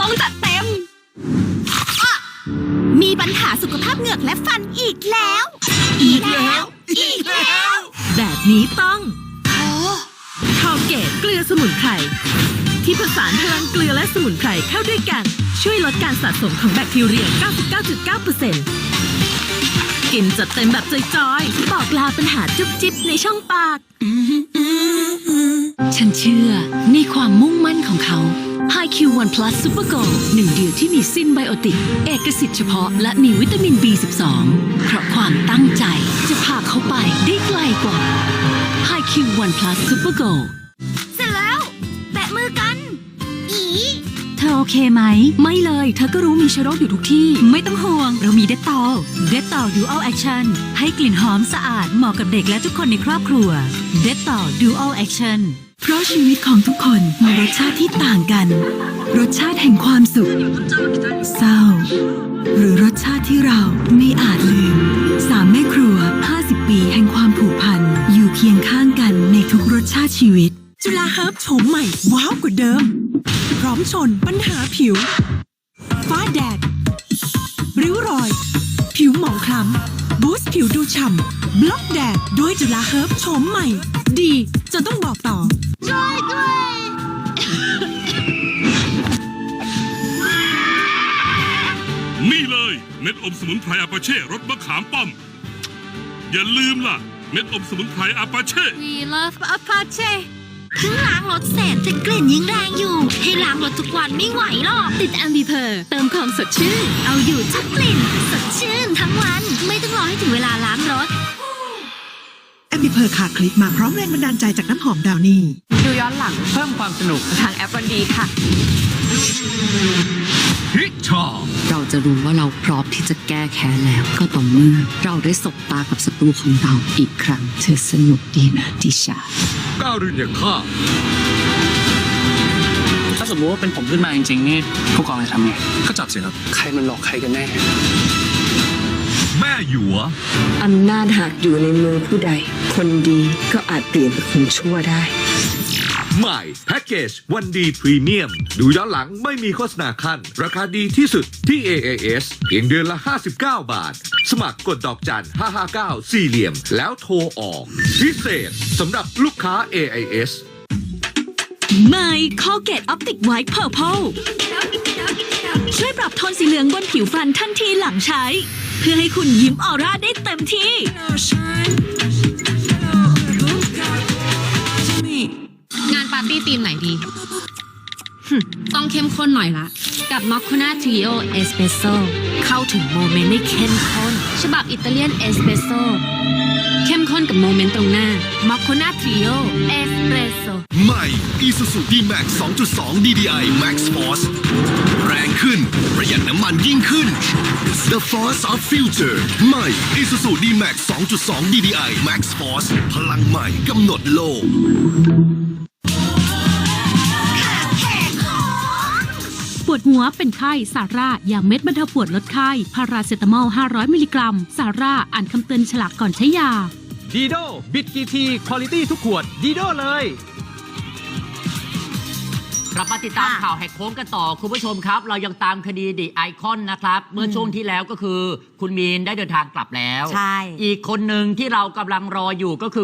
ต้องจัดเต็ม มีปัญหาสุขภาพเหงือกและฟันอีกแล้ว อีกแล้ว อีกแล้ว แบบนี้ต้องคอเกตเกลือสมุนไพรที่ผสานพลังเกลือและสมุนไพรเข้าด้วยกัน ช่วยลดการสะสมของแบคทีเรีย 99.9% กินจัดเต็มแบบจอยๆบอกลาปัญหาจุ๊บจิ๊บในช่องปาก ฉันเชื่อในความมุ่งมั่นของเขา HiQ One Plus Super Go หนึ่งเดียวที่มีซินไบโอติก เอกสิทธิ์เฉพาะและมีวิตามิน B12 เพราะความตั้งใจจะพาเขาไปได้ไกลกว่า HiQ One Plus Super Go เธอโอเคไหม ไม่เลย เธอก็รู้มีเชื้อโรคอยู่ทุกที่ ไม่ต้องห่วง เรามีเดตตอลเดตตอลดูอัลแอคชั่นให้กลิ่นหอมสะอาดเหมาะกับเด็กและทุกคนในครอบครัวเดตตอลดูอัลแอคชั่นเพราะชีวิตของทุกคนมีรสชาติที่ต่างกัน รสชาติแห่งความสุข เศร้า หรือรสชาติที่เราไม่อาจลืมสามแม่ครัว 50 ปีแห่งความผูกพัน อยู่เคียงข้างกันในทุกรสชาติชีวิต จุฬาเฮิร์บโฉมใหม่ ว้าวกว่าเดิม ร้อมชนปัญหาผิว ฟ้าแดด ริ้วรอย ผิวหมองคล้ำ บูสต์ผิวดูฉ่ำ บล็อกแดด ด้วยจุฬาเฮิร์บโฉมใหม่ ดีจนต้องบอกต่อ ช่วยด้วย นี่เลยเม็ดอมสมุนไพรอาปาเช่รสมะขามป้อม อย่าลืมล่ะ เม็ดอมสมุนไพรอาปาเช่ We love Apache เพิ่งล้างรถเสร็จแต่กลิ่นยังแรงอยู่ ให้ล้างรถทุกวันไม่ไหวหรอก ติดแอมบีเพอร์เติมความสดชื่น เอาอยู่ทุกกลิ่น สดชื่นทั้งวัน ไม่ต้องรอให้ถึงเวลาล้างรถ แอมบิเพอร์คาคลิปมาพร้อมแรงบันดาลใจจากน้ำหอมดาวนี่ ดูย้อนหลังเพิ่มความสนุกทางแอปวันดีค่ะ ฮิชาเราจะรู้ว่าเราพร้อมที่จะแก้แค้นแล้ว ก็ต่อเมื่อเราได้สบตากับศัตรูของเราอีกครั้ง เธอสนุกดีนะดิชา ก้าวรินอย่างข้าถ้าสมมติว่าเป็นผมขึ้นมาจริงๆนี่ผู้กองจะทำไงก็จับสิครับ ใครมันหลอกใครกันแน่ แม่หยวอำนาจหากอยู่ในมือผู้ใด คนดีก็อาจเปลี่ยนเป็นคนชั่วได้ ใหม่แพ็กเกจวันดีพรีเมียม ดูย้อนหลังไม่มีโฆษณาขั้น ราคาดีที่สุดที่ AAS เพียงเดือนละ 59 บาท สมัครกดดอกจัน 559 สี่เหลี่ยม แล้วโทรออก พิเศษสำหรับลูกค้า AIS ใหม่คอเกตออปติกไวท์เพอร์เพลช่วยปรับโทนสีเหลืองบนผิวฟันทันทีหลังใช้ เพื่อให้คุณยิ้มออร่าได้เต็มที่ มไหนดี ต้องเข้มข้นหน่อยละ กับมอคคูน่าทริโอเอสเปรสโซเข้าถึงโมเมนต์ได้เข้มข้น ฉบับอิตาเลียนเอสเปรสโซเข้มข้นกับโมเมนต์ตรงหน้ามอคโคนาทริโอเอสเปรสโซใหม่ Isuzu D-Max 2.2 DDI Max Force แรงขึ้น ประหยัดน้ำมันยิ่งขึ้น The Force of Future ใหม่ Isuzu D-Max 2.2 DDI Max Force พลังใหม่กำหนดโลก วดหัวเป็นไข้ซาร่ายาเม็ดบรรเทาปวดลดไข้พาราเซตามอล 500 มิลลิกรัมซาร่าอ่านคำเตือนฉลากก่อนใช้ยาดีโดบิดกีทีคุณภาพทุกขวดดีโดเลยกลับมาติดตามข่าวแหกโค้งกันต่อ คุณผู้ชมครับ เรายังตามคดีดิไอคอนนะครับ เมื่อช่วงที่แล้วก็คือ คุณมีนได้เดินทางกลับแล้วใช่อีกคนหนึ่งที่เรากำลังรออยู่ก็คือ